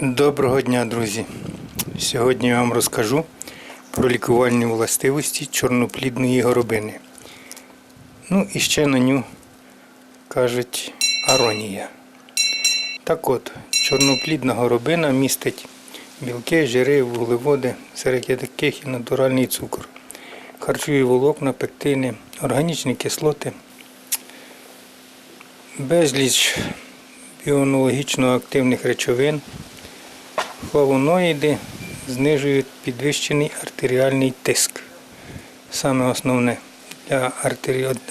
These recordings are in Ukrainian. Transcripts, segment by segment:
Доброго дня, друзі! Сьогодні я вам розкажу про лікувальні властивості чорноплідної горобини. Ну і ще на ню кажуть аронія. Так от, чорноплідна горобина містить білки, жири, вуглеводи, серед яких і натуральний цукор, харчові волокна, пектини, органічні кислоти, безліч біонологічно активних речовин. Флавоноїди знижують підвищений артеріальний тиск. Саме основне для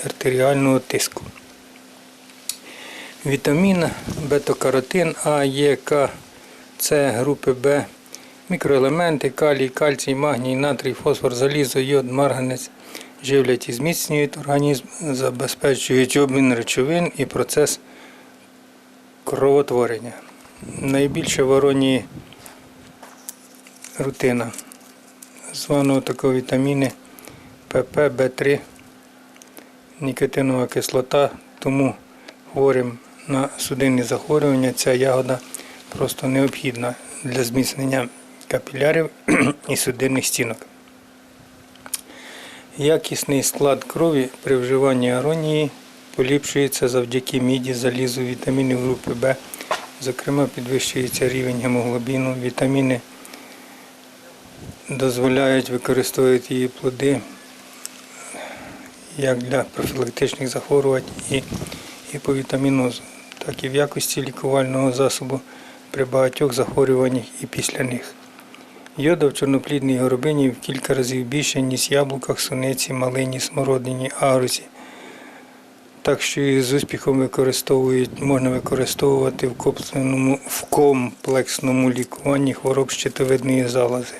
артеріального тиску. Вітамін, бета-каротин, А, Е, К, С, групи Б, мікроелементи, калій, кальцій, магній, натрій, фосфор, залізо, йод, марганець живлять і зміцнюють організм, забезпечують обмін речовин і процес кровотворення. Найбільше в аронії рутина. Званого такого вітаміни ПП, Б3, нікотинова кислота, тому хворим на судинні захворювання ця ягода просто необхідна для зміцнення капілярів і судинних стінок. Якісний склад крові при вживанні аронії поліпшується завдяки міді, залізу, вітамінів групи В. Зокрема, підвищується рівень гемоглобіну, вітаміни дозволяють використовувати її плоди як для профілактичних захворювань і гіповітамінозу, так і в якості лікувального засобу при багатьох захворюваннях і після них. Йода в чорноплідній горобині в кілька разів більше, ніж яблуках, суниці, малині, смородині, агрусі. Так що її з успіхом використовують, можна використовувати в комплексному лікуванні хвороб щитовидної залози.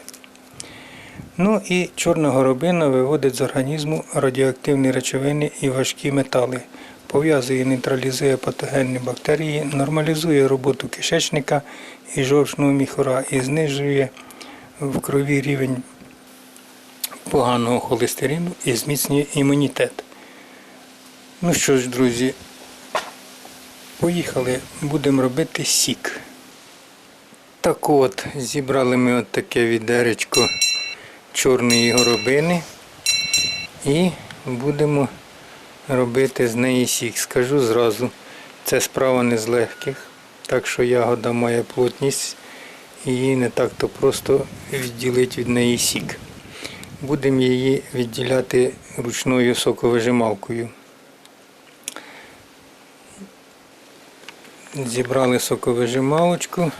Ну і чорна горобина виводить з організму радіоактивні речовини і важкі метали, пов'язує і нейтралізує патогенні бактерії, нормалізує роботу кишечника і жовчного міхура і знижує в крові рівень поганого холестерину і зміцнює імунітет. Ну що ж, друзі, поїхали, будемо робити сік. Так от, зібрали ми от таке відеречко чорної горобини і будемо робити з неї сік. Скажу зразу, це справа не з легких, так що ягода має плотність і її не так-то просто відділити від неї сік. Будемо її відділяти ручною соковижималкою. Зібрали соковижималочку,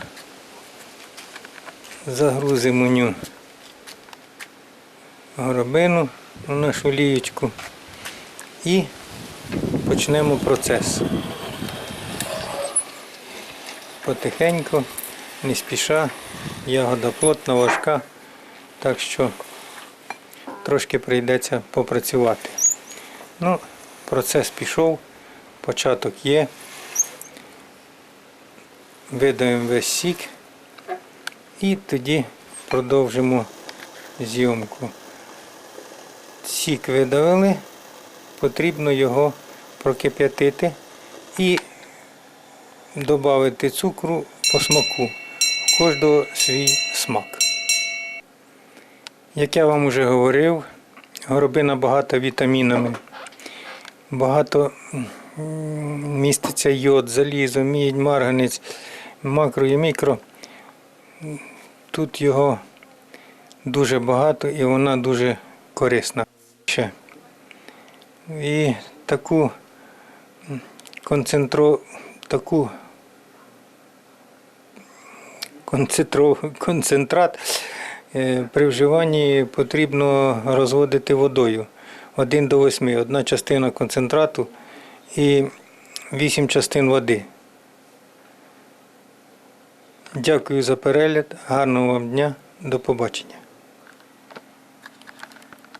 загрузимо ню горобину в нашу лієчку і почнемо процес. Потихеньку, не спіша, ягода плотна, важка, так що трошки прийдеться попрацювати. Ну, процес пішов, початок є. Видаємо весь сік і тоді продовжимо зйомку. Сік видавили, потрібно його прокип'ятити і додати цукру по смаку. У кожного свій смак. Як я вам вже говорив, горобина багата вітамінами. Багато міститься йод, залізо, мідь, марганець, макро і мікро. Тут його дуже багато і вона дуже корисна. І таку м, концентро, таку концентро, концентрат е, при вживанні потрібно розводити водою. 1 до 8, одна частина концентрату і 8 частин води. Дякую за перегляд, гарного вам дня, до побачення.